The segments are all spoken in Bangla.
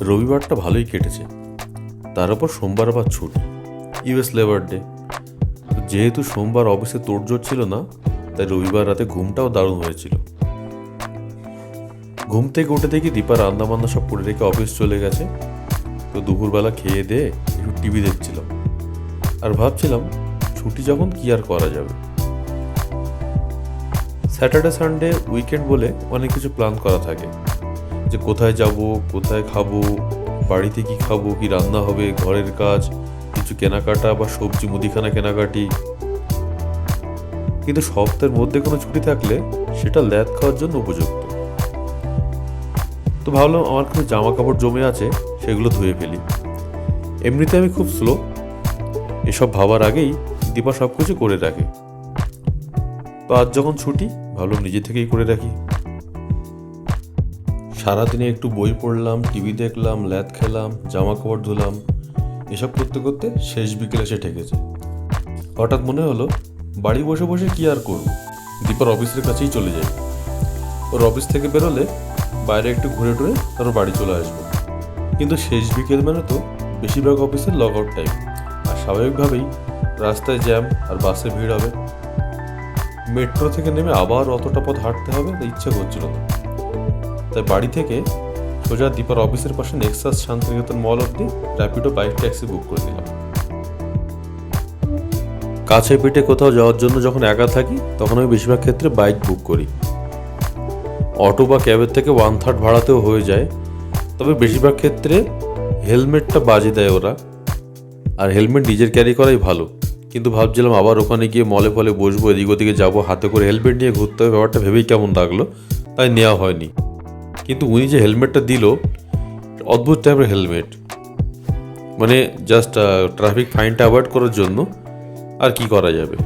রবিবারটা ভালোই কেটেছে। তার উপর সোমবার আবার ছুটি। US labour day. যেহেতু সোমবার অফিসে তোড়জোড় ছিল না, তাই রবিবার রাতে ঘুমটাও দারুণ হয়েছিল। ঘুম থেকে উঠে দেখি দীপা রান্না বান্না সব করে রেখে অফিস চলে গেছে। তো দুপুরবেলা খেয়ে দিয়ে একটু টিভি দেখছিলাম। আর ভাবছিলাম, ছুটি যখন কি আর করা যাবে? স্যাটারডে, সানডে, উইকেন্ড বলে অনেক কিছু প্ল্যান করা থাকে। যে কোথায় যাব, কোথায় খাব, বাড়িতে কি খাব, কি রান্না হবে, ঘরের কাজ, কিছু কেনাকাটা বা সবজি, মুদিখানা কেনাকাটি। কিন্তু সপ্তাহের মধ্যে কোনো ছুটি থাকলে সেটা ল্যাদ খাওয়ার জন্য উপযুক্ত। তো ভাবলাম আমার কিছু জামা কাপড় জমে আছে, সেগুলো ধুয়ে ফেলি। এমনিতে আমি খুব স্লো এসব ভাবার আগেই দীপা সব কিছু করে রাখে। তো আজ যখন ছুটি, ভাবলাম নিজে থেকেই করে রাখি। সারাদিনে একটু বই পড়লাম, টিভি দেখলাম, ল্যাদ খেলাম জামা কাপড় ধুলাম, এসব করতে করতে শেষ বিকেলে এসে ঠেকেছে হঠাৎ মনে হলো, বাড়ি বসে বসে কি আর করব? দীপার অফিসের কাছেই চলে যাই ওর অফিস থেকে বেরোলে বাইরে একটু ঘুরে টুরে তারপর বাড়ি চলে আসব। কিন্তু শেষ বিকেল মানে তো বেশিরভাগ অফিসের লগ আউট টাইম আর স্বাভাবিকভাবেই রাস্তায় জ্যাম আর বাসে ভিড় হবে। মেট্রো থেকে নেমে আবার অতটা পথ হাঁটতে হবে ইচ্ছা করছিল না। তাই বাড়ি থেকে সোজা দীপার অফিসের পাশে নেক্সাস শান্তিনিকেতন মল অব্দি র্যাপিডো বাইক ট্যাক্সি বুক করে দিলাম। কাছে পিঠে কোথাও যাওয়ার জন্য যখন একা থাকি, তখন আমি বেশিরভাগ ক্ষেত্রে বাইক বুক করি। অটো বা ক্যাবের থেকে ওয়ান থার্ড ভাড়াতেও হয়ে যায়, তবে বেশিরভাগ ক্ষেত্রে হেলমেটটা বাজে দেয় ওরা। আর হেলমেট নিজের ক্যারি করাই ভালো। কিন্তু ভাবছিলাম আবার ওখানে গিয়ে মলে ফলে বসবো, এদিক ওদিকে যাব, হাতে করে হেলমেট নিয়ে ঘুরতে হবে, ব্যাপারটা ভেবেই কেমন লাগল, তাই নেওয়া হয়নি। কিন্তু উনি যে হেলমেটটা দিল, অদ্ভুত টাইপের হেলমেট। মানে জাস্ট ট্রাফিক ফাইনটা অ্যাভয়েড করার জন্য আর কি করা যাবে?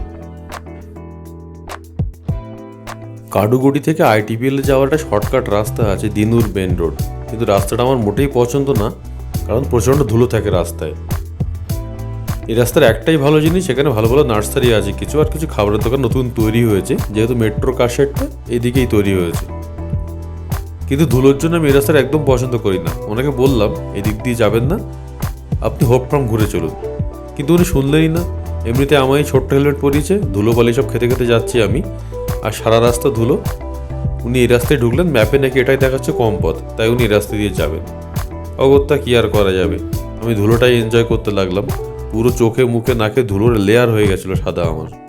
কাডুগুড়ি থেকে আইটিপিএল যাওয়ার একটা শর্টকাট রাস্তা আছে দিনুর মেন রোড কিন্তু রাস্তাটা আমার মোটেই পছন্দ না, কারণ প্রচণ্ড ধুলো থাকে রাস্তায়। এই রাস্তার একটাই ভালো জিনিস, এখানে ভালো ভালো নার্সারি আছে, কিছু আর কিছু খাবারের দোকান নতুন তৈরি হয়েছে, যেহেতু মেট্রো কারশেডটা এদিকেই তৈরি হয়েছে। কিন্তু ধুলোর জন্য আমি এই রাস্তাটা একদম পছন্দ করি না। ওনাকে বললাম, এদিক দিয়ে যাবেন না, আপনি হোপ ফ্রম ঘুরে চলুন। কিন্তু উনি শুনলেনই না। এমনিতে আমায় ছোট্ট হেলমেট পরিয়েছে, ধুলো বালি সব খেতে খেতে যাচ্ছি আমি, আর সারা রাস্তা ধুলো। উনি এই রাস্তায় ঢুকলেন, ম্যাপে নাকি এটাই দেখাচ্ছে কম পথ, তাই উনি এই রাস্তা দিয়ে যাবেন। অগত্যা কি আর করা যাবে? আমি ধুলোটাই এনজয় করতে লাগলাম। পুরো চোখে, মুখে, নাকে ধুলোর লেয়ার হয়ে গেছিল সাদা আমার।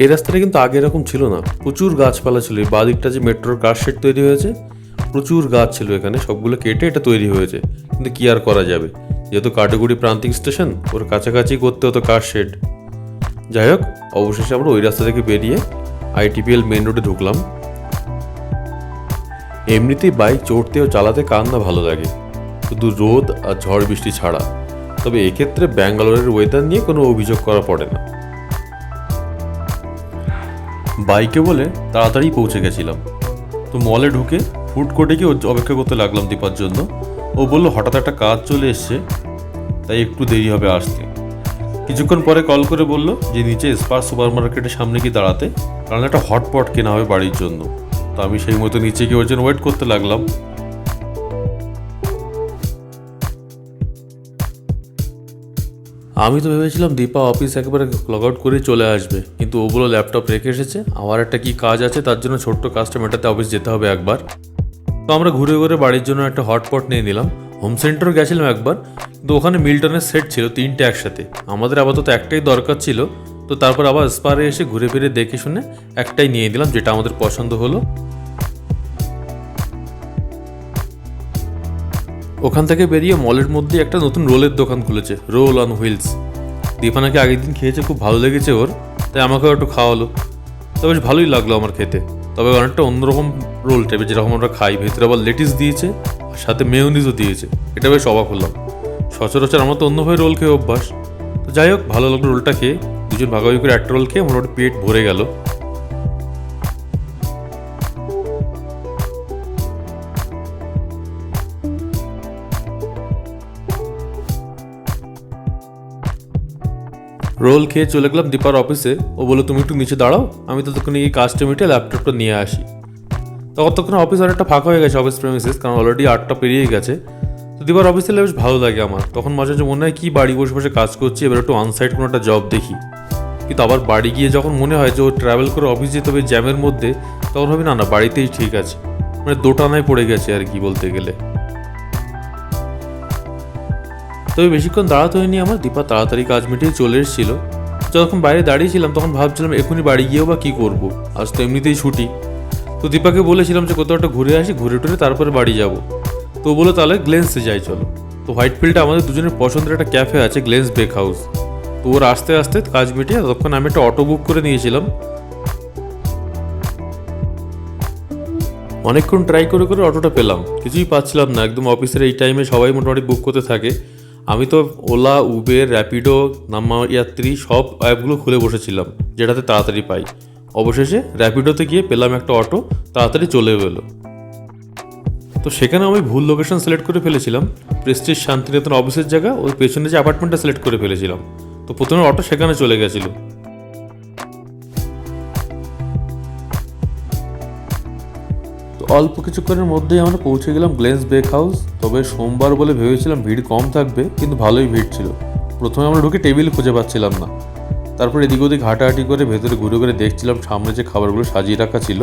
এই রাস্তাটা কিন্তু আগে এরকম ছিল না। প্রচুর গাছপালা ছিল। বাদিকটা যে মেট্রোর কার শেড তৈরি হয়েছে, প্রচুর গাছ ছিল এখানে। সবগুলো কেটে এটা তৈরি হয়েছে। কিন্তু কি আর করা যাবে? যেহেতু কাটুগুড়ি প্রান্তিক স্টেশন, ওর কাছাকাছি করতে হতো কার শেড যাই হোক, অবশেষে আমরা ওই রাস্তা থেকে বেরিয়ে আইটিপিএল মেন রোডে ঢুকলাম। এমনিতেই বাইক চড়তে ও চালাতে কার না ভালো লাগে? শুধু রোদ আর ঝড় বৃষ্টি ছাড়া। তবে এক্ষেত্রে ব্যাঙ্গালোরের ওয়েদার নিয়ে কোনো অভিযোগ করা পড়ে না। বাইকে বলে তাড়াতাড়ি পৌঁছে গেছিলাম। তো মলে ঢুকে ফুড কোর্টে গিয়ে অপেক্ষা করতে লাগলাম দীপার জন্য। ও বলল, হঠাৎ একটা কাজ চলে এসছে, তাই একটু দেরি হবে আসতে। কিছুক্ষণ পরে কল করে বলল যে, নিচে স্পার সুপার মার্কেটের সামনে গিয়ে দাঁড়াতে, কারণ একটা হটপট কেনা হবে বাড়ির জন্য। তো আমি সেই মতো নিচে গিয়ে ওর জন্য ওয়েট করতে লাগলাম। আমি তো ভেবেছিলাম দীপা অফিস একেবারে লগ আউট করে চলে আসবে, কিন্তু ওগুলো ল্যাপটপ রেখে এসেছে আমার একটা কি কাজ আছে, তার জন্য ছোট্ট কাজটা মেটাতে অফিস যেতে হবে একবার। তো আমরা ঘুরে ঘুরে বাড়ির জন্য একটা হটপট নিয়ে নিলাম হোম সেন্টারও গেছিলাম একবার, কিন্তু ওখানে মিল্টনের সেট ছিল তিনটে একসাথে, আমাদের আপাতত একটাই দরকার ছিল, তো তারপর আবার স্পারে এসে ঘুরে ফিরে দেখে শুনে একটাই নিয়ে দিলাম যেটা আমাদের পছন্দ হলো। ওখান থেকে বেরিয়ে মলের মধ্যে একটা নতুন রোলের দোকান খুলেছে, রোল অন হুইলস। দীপা নাকি আগের দিন খেয়েছে, খুব ভালো লেগেছে ওর, তাই আমাকেও একটু খাওয়ালো। তো বেশ ভালোই লাগল আমার খেতে, তবে অনেকটা অন্যরকম রোল টাইপের যেরকম আমরা খাই। ভেতরে আবার লেটিস দিয়েছে, আর সাথে মেয়নিজও দিয়েছে, এটা বেশ অবাক হলাম। সচরাচর আমার তো অন্যভাবে রোল খেয়ে অভ্যাস। তো যাই হোক, ভালো লাগল রোলটা খেয়ে, দুজন ভাগাভাগি করে একটা রোল খেয়ে মোটামুটি পেট ভরে গেল। রোল খেয়ে চলে গেলাম দীপার অফিসে। ও বলে তুমি একটু নিচে দাঁড়াও, আমি ততক্ষণ এই কাজটা মিটে ল্যাপটপটা নিয়ে আসি। ততক্ষণ অফিস অনেকটা ফাঁকা হয়ে গেছে অফিস প্রেমিসিস কারণ অলরেডি আটটা পেরিয়ে গেছে। তো দিবার অফিসে বেশ ভালো লাগে আমার। তখন মাঝে মাঝে মনে হয়, কি বাড়ি বসে বসে কাজ করছি, এবার একটু আনসাইড কোনো একটা জব দেখি। কিন্তু আবার বাড়ি গিয়ে যখন মনে হয় যে ও ট্রাভেল করে অফিস যেতে হবে জ্যামের মধ্যে, তখন ভাবি, না না, বাড়িতেই ঠিক আছে। মানে দোটানায় পড়ে গেছে আর কি বলতে গেলে। তবে বেশিক্ষণ দাঁড়াতে হয়নি আমার। দীপা তাড়াতাড়ি কাজ মিটিয়ে চলে এসেছিল। যখন বাইরে দাঁড়িয়েছিলাম তখন ভাবছিলাম এখনই বাড়ি গিয়েও বা কী করব। আজ তো এমনিতেই ছুটি। তো দীপাকে বলেছিলাম যে কোথাও একটা ঘুরে আসি, ঘুরে টুরে তারপরে বাড়ি যাব। তো বলো তাহলে গ্লেন্সে যাই, চলো। তো হোয়াইট ফিল্ডে আমাদের দুজনের পছন্দের একটা ক্যাফে আছে, গ্লেন্স বেক হাউস। তো ওর আস্তে আস্তে কাজ মিটিয়ে ততক্ষণ আমি একটা অটো বুক করে নিয়েছিলাম। অনেকক্ষণ ট্রাই করে করে অটোটা পেলাম। কিছুই পাচ্ছিলাম না। একদম অফিসের এই টাইমে সবাই মোটামুটি বুক করতে থাকে। আমি তো ওলা, উবের, র্যাপিডো নাম্মা ইয়াত্রী সব অ্যাপগুলো খুলে বসেছিলাম, যেটাতে তাড়াতাড়ি পাই। অবশেষে র্যাপিডোতে গিয়ে পেলাম একটা অটো, তাড়াতাড়ি চলে এলো। তো সেখানে আমি ভুল লোকেশন সিলেক্ট করে ফেলেছিলাম প্রেস্টিজ শান্তিনিকেতন অফিসের জায়গা, ওই পেছনে যে অ্যাপার্টমেন্টটা সিলেক্ট করে ফেলেছিলাম। তো প্রথমে অটো সেখানে চলে গেছিল। অল্প কিছুক্ষণের মধ্যেই আমরা পৌঁছে গেলাম গ্লেন্স বেক হাউস। তবে সোমবার বলে ভেবেছিলাম ভিড় কম থাকবে, কিন্তু ভালোই ভিড় ছিল। প্রথমে আমরা ঢুকে টেবিল খুঁজে পাচ্ছিলাম না। তারপর এদিক ওদিক হাঁটাহাঁটি করে ভেতরে ঘুরে ঘুরে দেখছিলাম সামনে যে খাবারগুলো সাজিয়ে রাখা ছিল।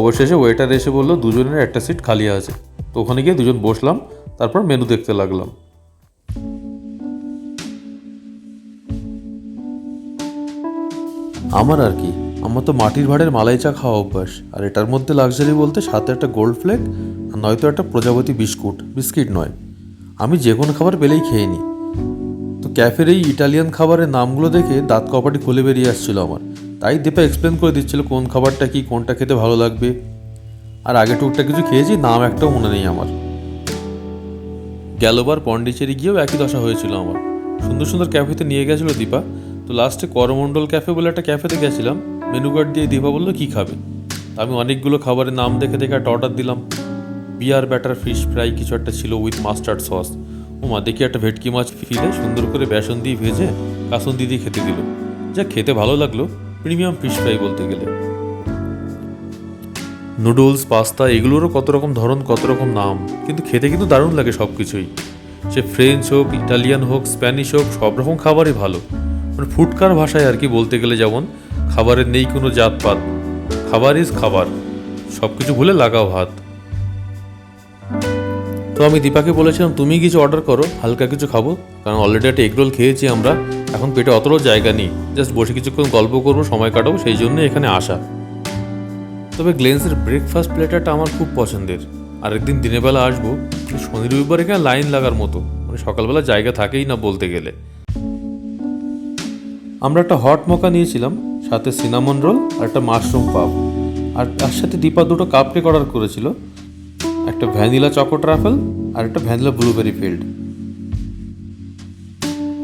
অবশেষে ওয়েটার এসে বলল, দুজনের একটা সিট খালি আছে। তো ওখানে গিয়ে দুজন বসলাম, তারপর মেনু দেখতে লাগলাম। আমার আর কি। আমার তো মাটির ভাড়ের মালাই চা খাওয়া অভ্যাস। আর এটার মধ্যে লাক্সারি বলতে সাথে একটা গোল্ড ফ্লেক আর নয়তো একটা প্রজাপতি বিস্কুট, বিস্কিট নয়। আমি যে কোনো খাবার পেলেই খেয়ে নিই। তো ক্যাফের এই ইটালিয়ান খাবারের নামগুলো দেখে দাঁত কপাটি খুলে বেরিয়ে আসছিল আমার। তাই দীপা এক্সপ্লেন করে দিচ্ছিল কোন খাবারটা কি, কোনটা খেতে ভালো লাগবে। আর আগে টুকটাক কিছু খেয়েছি, নাম একটাও মনে নেই আমার। গেলবার পন্ডিচেরি গিয়েও একই দশা হয়েছিল আমার। সুন্দর সুন্দর ক্যাফেতে নিয়ে গেছিল দীপা। তো লাস্টে করমণ্ডল ক্যাফে বলে একটা ক্যাফেতে গেছিলাম। মেনু কার্ড দিয়ে দীপা বলল, কী খাবে? আমি অনেকগুলো খাবারের নাম দেখে দেখে একটা অর্ডার দিলাম। বিয়ার ব্যাটার ফিশ ফ্রাই কিছু একটা ছিল উইথ মাস্টার্ড সস ও মা দেখি একটা ভেটকি মাছ ফিলে সুন্দর করে বেসন দিয়ে ভেজে কাসুন্দি দিয়ে খেতে দিল। যা খেতে ভালো লাগল প্রিমিয়াম ফিশ ফ্রাই বলতে গেলে। নুডলস পাস্তা এগুলোরও কত রকম ধরন, কত রকম নাম। কিন্তু খেতে কিন্তু দারুণ লাগে সব কিছুই সে ফ্রেঞ্চ হোক ইটালিয়ান হোক স্প্যানিশ হোক, সব রকম খাবারই ভালো। মানে ফুটকার ভাষায় আর কি বলতে গেলে যেমন খাবারের নেই কোনো জাতপাত। খাবার ইজ খাবার। সব কিছু ভুলে লাগাও হাত। তো আমি দীপাকে বলেছিলাম, তুমি কিছু অর্ডার করো, হালকা কিছু খাব। কারণ অলরেডি একটা এগরোল খেয়েছি আমরা। এখন পেটে অতটাও জায়গা নেই। জাস্ট বসে কিছুক্ষণ গল্প করব, সময় কাটাবো, সেই জন্য এখানে আসা। তবে গ্লেন্সের ব্রেকফাস্ট প্লেটারটা আমার খুব পছন্দের। আরেকদিন দিনের বেলা আসব শনি রবিবার এখানে লাইন লাগার মতো। মানে সকালবেলা জায়গা থাকেই না বলতে গেলে। আমরা একটা হট মকা নিয়েছিলাম। সাথে সিনামন রোল আর একটা মাশরুম পাপ আর তার সাথে দীপা দুটো কাপ কেক অর্ডার করেছিল। একটা ভ্যানিলা চকো ট্রাফেল আর একটা ভ্যানিলা ব্লুবেরি ফিল্ড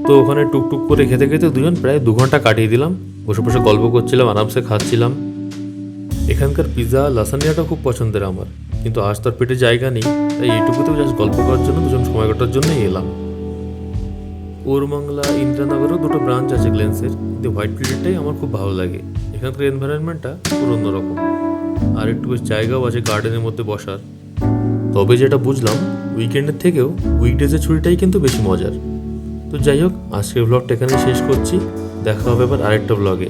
তো ওখানে টুকটুক করে খেতে খেতে দুজন প্রায় দু ঘণ্টা কাটিয়ে দিলাম। বসে বসে গল্প করছিলাম, আরামসে খাচ্ছিলাম। এখানকার পিৎজা লাসানিয়াটা খুব পছন্দের আমার। কিন্তু আজ তার পেটে জায়গা নেই, তাই এইটুকুতেও জাস্ট গল্প করার জন্য, দুজন সময় কাটার জন্যই এলাম। ওরমংলা ইন্দ্রানগরেও দুটো ব্রাঞ্চ আছে গ্লেন্সের কিন্তু হোয়াইট ফিল্ডটাই আমার খুব ভালো লাগে। এখানকার এনভায়রনমেন্টটা পুরো অন্যরকম। আর একটু বেশ জায়গাও আছে গার্ডেনের মধ্যে বসার। তবে যেটা বুঝলাম উইকেন্ডের থেকেও উইকডেজের ছুটিটাই কিন্তু বেশি মজার। তো যাই হোক, আজকের ব্লগটা এখানে শেষ করছি। দেখা হবে আবার আরেকটা ব্লগে